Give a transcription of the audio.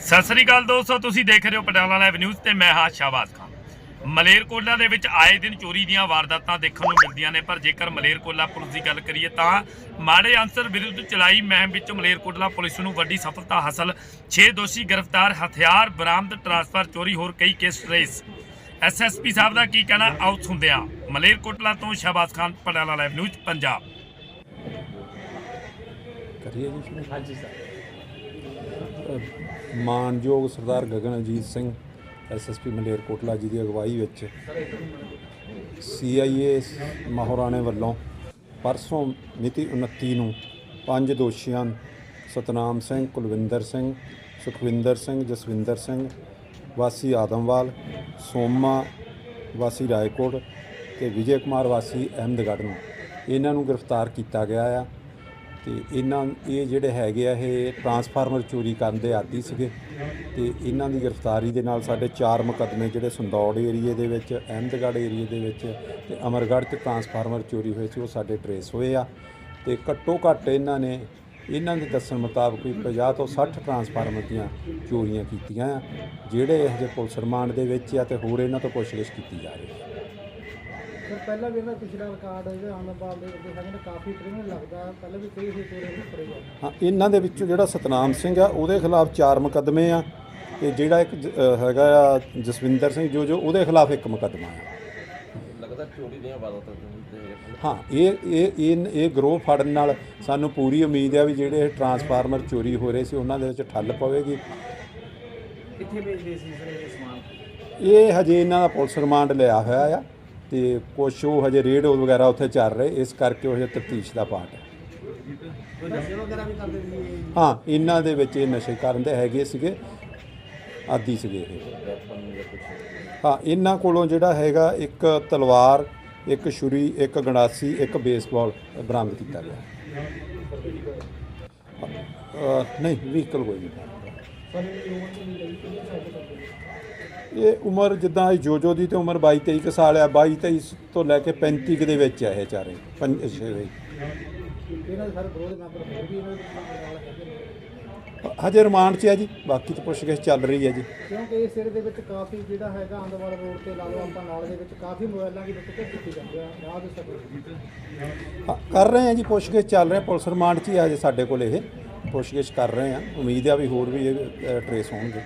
ਸਤਿ ਸ੍ਰੀ ਅਕਾਲ ਦੋਸਤੋ, ਤੁਸੀਂ ਦੇਖ ਰਹੇ ਹੋ ਪਟਿਆਲਾ ਲਾਈਵ ਨਿਊਜ਼ ਤੇ ਮੈਂ ਹਾਂ ਸ਼ਾਹਬਾਜ਼ ਖਾਨ। ਮਲੇਰਕੋਟਲਾ ਦੇ ਵਿੱਚ ਆਏ ਦਿਨ ਚੋਰੀ ਦੀਆਂ ਵਾਰਦਾਤਾਂ ਦੇਖਣ ਨੂੰ ਮਿਲਦੀਆਂ ਨੇ, ਪਰ ਜੇਕਰ ਮਲੇਰਕੋਟਲਾ ਪੁਲਿਸ ਦੀ ਗੱਲ ਕਰੀਏ ਤਾਂ ਮਾੜੇ ਅੰਸਰ ਵਿਰੁੱਧ ਚਲਾਈ ਮੁਹਿੰਮ ਵਿੱਚ ਮਲੇਰਕੋਟਲਾ ਪੁਲਿਸ ਨੂੰ ਵੱਡੀ ਸਫਲਤਾ ਹਾਸਲ। 6 ਦੋਸ਼ੀ ਗ੍ਰਿਫਤਾਰ, ਹਥਿਆਰ, ਬਰਾਮਦ, ਟਰਾਂਸਫਰ, ਚੋਰੀ ਹੋਰ ਕਈ ਕੇਸ ਟ੍ਰੇਸ। ਐਸਐਸਪੀ ਸਾਹਿਬ ਦਾ ਕੀ ਕਹਿਣਾ? ਆਓ ਸੁਣਦੇ ਹਾਂ ਮਲੇਰਕੋਟਲਾ ਤੋਂ ਸ਼ਾਹਬਾਜ਼ ਖਾਨ, ਪਟਿਆਲਾ ਲਾਈਵ ਨਿਊਜ਼, ਪੰਜਾਬ। ਕਰੀਏ ਜੀ। ਹਾਂਜੀ ਸਰ। ਮਾਨਯੋਗ ਸਰਦਾਰ ਗਗਨ ਅਜੀਤ ਸਿੰਘ ਐਸਐਸਪੀ ਮਲੇਰਕੋਟਲਾ ਜੀ ਦੀ ਅਗਵਾਈ ਵਿੱਚ ਸੀਆਈਏ ਮਹਾਰਾਣੇ ਵੱਲੋਂ ਪਰਸੋਂ ਮਿਤੀ 29 ਨੂੰ ਪੰਜ ਦੋਸ਼ੀਆਂ ਸਤਨਾਮ ਸਿੰਘ, ਕੁਲਵਿੰਦਰ ਸਿੰਘ, ਸੁਖਵਿੰਦਰ ਸਿੰਘ, ਜਸਵਿੰਦਰ ਸਿੰਘ, ਵਾਸੀ ਆਦਮਵਾਲ, ਸੋਮਾ, ਵਾਸੀ ਰਾਏਕੋਟ ਤੇ ਵਿਜੇ ਕੁਮਾਰ, ਵਾਸੀ ਅਹਿਮਦਗੜ੍ਹ ਨੂੰ। ਇਹਨਾਂ ਨੂੰ ਗ੍ਰਿਫਤਾਰ ਕੀਤਾ ਗਿਆ ਆ। ਤੇ ਇਹਨਾਂ ਇਹ ਜਿਹੜੇ ਹੈਗੇ ਆ, ਇਹ ਟਰਾਂਸਫਾਰਮਰ ਚੋਰੀ ਕਰਨ ਦੇ ਆਦੀ ਸੀਗੇ ਤੇ ਇਹਨਾਂ ਦੀ ਗ੍ਰਿਫਤਾਰੀ ਦੇ ਨਾਲ ਸਾਡੇ ਚਾਰ ਮੁਕੱਦਮੇ ਜਿਹੜੇ ਸੰਦੌੜ ਏਰੀਏ ਦੇ ਵਿੱਚ, ਅਹਿਮਦਗੜ੍ਹ ਏਰੀਏ ਦੇ ਵਿੱਚ ਤੇ ਅਮਰਗੜ੍ਹ 'ਚ ਟਰਾਂਸਫਾਰਮਰ ਚੋਰੀ ਹੋਏ ਸੀ, ਉਹ ਸਾਡੇ ਟਰੇਸ ਹੋਏ ਆ ਤੇ ਘੱਟੋ ਘੱਟ ਇਹਨਾਂ ਨੇ, ਇਹਨਾਂ ਦੇ ਦੱਸਣ ਮੁਤਾਬਕ ਵੀ 50 ਤੋਂ 60 ਟਰਾਂਸਫਾਰਮਰ ਦੀਆਂ ਚੋਰੀਆਂ ਕੀਤੀਆਂ ਆ, ਜਿਹੜੇ ਇਹ ਜੇ ਪੁਲਿਸ ਰਿਮਾਂਡ ਦੇ ਵਿੱਚ ਆ ਤੇ ਹੋਰ ਇਹਨਾਂ ਤੋਂ ਪੁੱਛਗਿੱਛ ਕੀਤੀ ਜਾ ਰਹੀ ਹੈ। ਫਿਰ ਪਹਿਲਾਂ ਵੀ ਇਹਦਾ ਪਿਛਲਾ ਰਿਕਾਰਡ ਜਿਹੜਾ ਆਨੰਦਪਾਲ ਦੇ ਸਾਡੇ ਨੂੰ ਕਾਫੀ ਕ੍ਰਿਮੀਨਲ ਲੱਗਦਾ ਪਹਿਲਾਂ ਵੀ ਕਈ ਹੀ ਚੋਰੀਆਂ ਨੂੰ ਫੜੇ ਗਏ ਹਾਂ ਇਹਨਾਂ ਦੇ ਵਿੱਚੋਂ ਜਿਹੜਾ ਸਤਨਾਮ ਸਿੰਘ ਆ ਉਹਦੇ ਖਿਲਾਫ ਚਾਰ ਮੁਕੱਦਮੇ ਆ ਤੇ ਜਿਹੜਾ ਇੱਕ ਜ- ਹੈਗਾ ਆ ਜਸਵਿੰਦਰ ਸਿੰਘ ਜੋ ਜੋ ਉਹਦੇ ਖਿਲਾਫ ਇੱਕ ਮੁਕੱਦਮਾ ਆ। ਲੱਗਦਾ ਚੋਰੀ ਦੀਆਂ ਵਾਰਦਾਤਾਂ ਦੇ ਹਾਂ ਇਹ ਇਹ ਇਹ ਇਹ ਗਰੋਹ ਫੜਨ ਨਾਲ ਸਾਨੂੰ ਪੂਰੀ ਉਮੀਦ ਆ ਵੀ ਜਿਹੜੇ ਇਹ ਟਰਾਂਸਫਾਰਮਰ ਚੋਰੀ ਹੋ ਰਹੇ ਸੀ ਉਹਨਾਂ ਦੇ ਵਿੱਚ ਠੱਲ ਪਵੇਗੀ। ਕਿੱਥੇ ਭੇਜਦੇ ਸੀ ਸਰ ਇਹ ਸਮਾਨ? ਇਹ ਹਜੇ ਇਹਨਾਂ ਦਾ ਪੁਲਿਸ ਰਿਮਾਂਡ ਲਿਆ ਹੋਇਆ ਆ। ਤੇ ਕੁਛ ਉਹ ਹਜੇ ਰੇਡ ਵਗੈਰਾ ਉੱਥੇ ਚੱਲ ਰਹੇ, ਇਸ ਕਰਕੇ ਉਹ ਹਜੇ ਤਫਤੀਸ਼ ਦਾ ਪਾਰਟ ਹੈ। ਹਾਂ, ਇਹਨਾਂ ਦੇ ਵਿੱਚ ਇਹ ਨਸ਼ੇ ਕਰਨ ਦੇ ਹੈਗੇ ਸੀਗੇ, ਆਦੀ ਸੀਗੇ ਇਹ। ਹਾਂ, ਇਹਨਾਂ ਕੋਲੋਂ ਜਿਹੜਾ ਹੈਗਾ ਇੱਕ ਤਲਵਾਰ, ਇੱਕ ਛੁਰੀ, ਇੱਕ ਗਣਾਸੀ ਇੱਕ ਬੇਸਬਾਲ ਬਰਾਮਦ ਕੀਤਾ ਗਿਆ। ਅਹ, ਨਹੀਂ, ਵਹੀਕਲ ਕੋਈ ਨਹੀਂ। ਇਹ ਉਮਰ ਜਿੱਦਾਂ ਜੋਜੋ ਦੀ ਤੇ ਉਮਰ 22 23 ਕੁ ਸਾਲ ਆ 22 23 ਤੋਂ ਲੈ ਕੇ 35 ਕੁ ਦੇ ਵਿੱਚ ਆ ਇਹ ਚਾਰੇ ਪੰਜ ਛੇ ਦੇ। ਸਾਰੇ ਹਜੇ ਰਿਮਾਂਡ 'ਚ ਆ ਜੀ ਬਾਕੀ ਤੇ ਪੁੱਛਗਿੱਛ ਚੱਲ ਰਹੀ ਹੈ ਜੀ। ਕਿਉਂਕਿ ਇਸ ਏਰੀਏ ਦੇ ਵਿੱਚ ਕਾਫੀ ਜਿਹੜਾ ਹੈਗਾ ਆਨੰਦਵਾਲ ਰੋਡ ਤੇ ਲਾ ਲਓ ਆਪਾਂ ਨਾਲ ਦੇ ਵਿੱਚ ਕਾਫੀ ਮੋਬਾਈਲਾਂ ਦੀ ਲੁੱਟ ਕੀਤੀ ਜਾਂਦੀ ਆ ਰਾਹ ਦੇ ਹਾਂ, ਕਰ ਰਹੇ ਆ ਜੀ ਪੁੱਛਗਿੱਛ ਚੱਲ ਰਿਹਾ ਪੁਲਿਸ ਰਿਮਾਂਡ 'ਚ ਹੀ ਆ ਜੇ ਸਾਡੇ ਕੋਲ ਇਹ। ਪੁੱਛਗਿੱਛ ਕਰ ਰਹੇ ਆ ਉਮੀਦ ਆ ਵੀ ਹੋਰ ਵੀ ਇਹ ਟਰੇਸ ਹੋਣਗੇ।